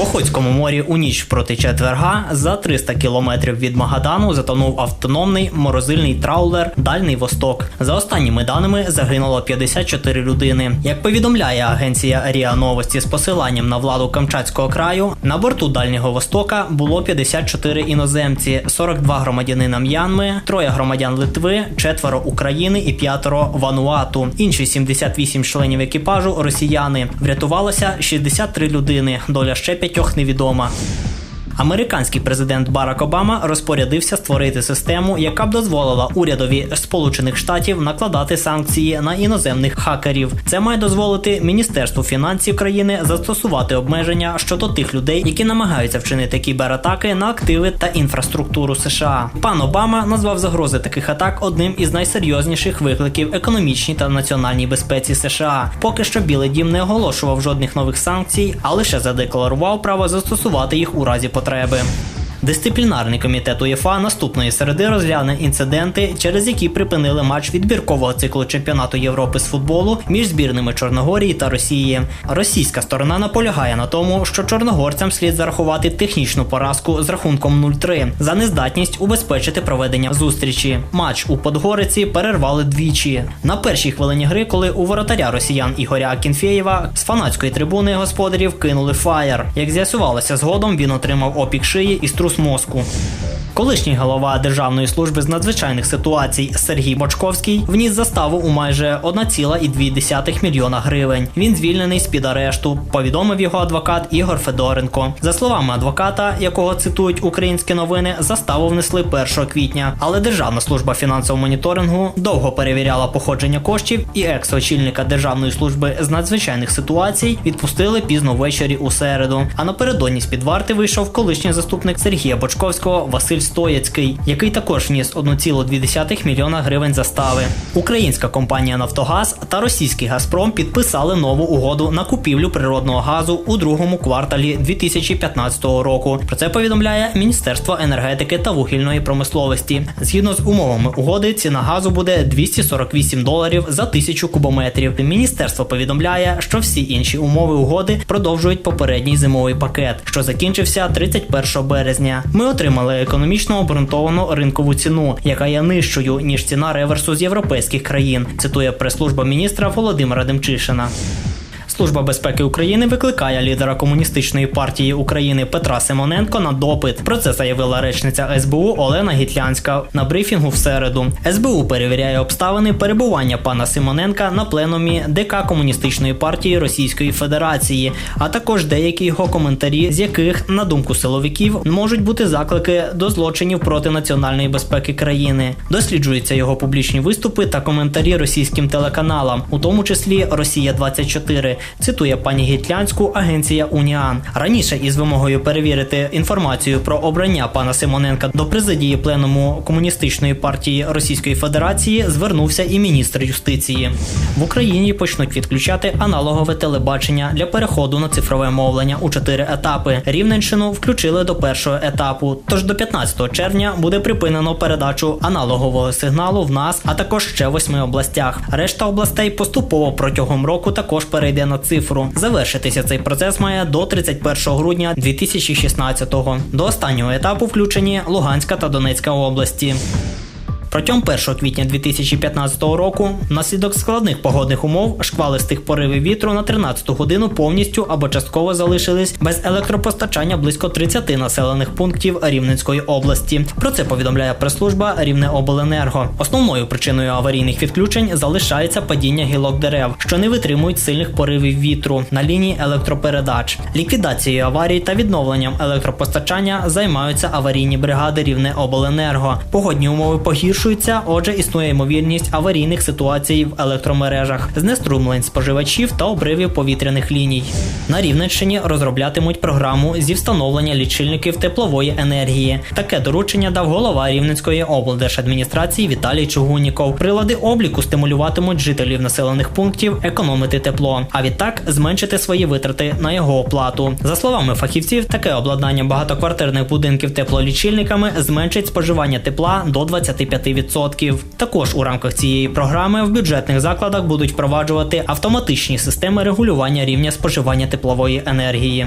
В Охотському морі у ніч проти четверга за 300 кілометрів від Магадану затонув автономний морозильний траулер Дальний Восток. За останніми даними загинуло 54 людини. Як повідомляє агенція РІА Новості з посиланням на владу Камчатського краю, на борту Дальнього Востока було 54 іноземці, 42 громадянина М'янми, троє громадян Литви, четверо України і п'ятеро Вануату. Інші 78 членів екіпажу росіяни. Врятувалося 63 людини. Доля ще п'ятьох невідома. Американський президент Барак Обама розпорядився створити систему, яка б дозволила урядові Сполучених Штатів накладати санкції на іноземних хакерів. Це має дозволити Міністерству фінансів країни застосувати обмеження щодо тих людей, які намагаються вчинити кібератаки на активи та інфраструктуру США. Пан Обама назвав загрози таких атак одним із найсерйозніших викликів економічній та національній безпеці США. Поки що Білий Дім не оголошував жодних нових санкцій, а лише задекларував право застосувати їх у разі потреби потреби. Дисциплінарний комітет УЄФА наступної середи розгляне інциденти, через які припинили матч відбіркового циклу чемпіонату Європи з футболу між збірними Чорногорії та Росії. Російська сторона наполягає на тому, що чорногорцям слід зарахувати технічну поразку з рахунком 0-3 за нездатність убезпечити проведення зустрічі. Матч у Подгориці перервали двічі. На першій хвилині гри, коли у воротаря росіян Ігоря Акінфєєва з фанатської трибуни господарів кинули фаєр. Як з'ясувалося згодом, він отримав опік шиї і струс мозку. Колишній голова Державної служби з надзвичайних ситуацій Сергій Бочковський вніс заставу у майже 1,2 мільйона гривень. Він звільнений з під арешту. Повідомив його адвокат Ігор Федоренко. За словами адвоката, якого цитують українські новини, заставу внесли 1 квітня. Але Державна служба фінансового моніторингу довго перевіряла походження коштів, і екс-очільника Державної служби з надзвичайних ситуацій відпустили пізно ввечері у середу. А напередодні з під варти вийшов колишній заступник Сергія Бочковського Василь Стояцький, який також вніс 1,2 мільйона гривень застави. Українська компанія Нафтогаз та російський Газпром підписали нову угоду на купівлю природного газу у другому кварталі 2015 року. Про це повідомляє Міністерство енергетики та вугільної промисловості. Згідно з умовами угоди, ціна газу буде 248 доларів за тисячу кубометрів. Міністерство повідомляє, що всі інші умови угоди продовжують попередній зимовий пакет, що закінчився 31 березня. Ми отримали економічно обґрунтовану ринкову ціну, яка є нижчою ніж ціна реверсу з європейських країн. Цитує прес-служба міністра Володимира Демчишина. Служба безпеки України викликає лідера комуністичної партії України Петра Симоненко на допит. Про це заявила речниця СБУ Олена Гітлянська на брифінгу в середу. СБУ перевіряє обставини перебування пана Симоненка на пленумі ДК Комуністичної партії Російської Федерації, а також деякі його коментарі, з яких, на думку силовиків, можуть бути заклики до злочинів проти національної безпеки країни. Досліджуються його публічні виступи та коментарі російським телеканалам, у тому числі Росія 24 цитує пані Гітлянську агенція Уніан. Раніше із вимогою перевірити інформацію про обрання пана Симоненка до президії пленуму комуністичної партії Російської Федерації звернувся і міністр юстиції. В Україні почнуть відключати аналогове телебачення для переходу на цифрове мовлення у чотири етапи. Рівненщину включили до першого етапу. Тож до 15 червня буде припинено передачу аналогового сигналу в нас, а також ще восьми областях. Решта областей поступово протягом року також перейде цифру. Завершитися цей процес має до 31 грудня 2016-го. До останнього етапу включені Луганська та Донецька області. Протягом 1 квітня 2015 року, внаслідок складних погодних умов, шквалистих поривів вітру на 13 годину повністю або частково залишились без електропостачання близько 30 населених пунктів Рівненської області. Про це повідомляє прес-служба Рівнеобленерго. Основною причиною аварійних відключень залишається падіння гілок дерев, що не витримують сильних поривів вітру на лінії електропередач. Ліквідацією аварій та відновленням електропостачання займаються аварійні бригади Рівнеобленерго. Погодні умови погіршують погіршується, отже, існує ймовірність аварійних ситуацій в електромережах, знеструмлень споживачів та обривів повітряних ліній. На Рівненщині розроблятимуть програму зі встановлення лічильників теплової енергії. Таке доручення дав голова Рівненської облдержадміністрації Віталій Чугунніков. Прилади обліку стимулюватимуть жителів населених пунктів економити тепло, а відтак зменшити свої витрати на його оплату. За словами фахівців, таке обладнання багатоквартирних будинків теплолічильниками зменшить споживання тепла до 25%. 10%. Також у рамках цієї програми в бюджетних закладах будуть впроваджувати автоматичні системи регулювання рівня споживання теплової енергії.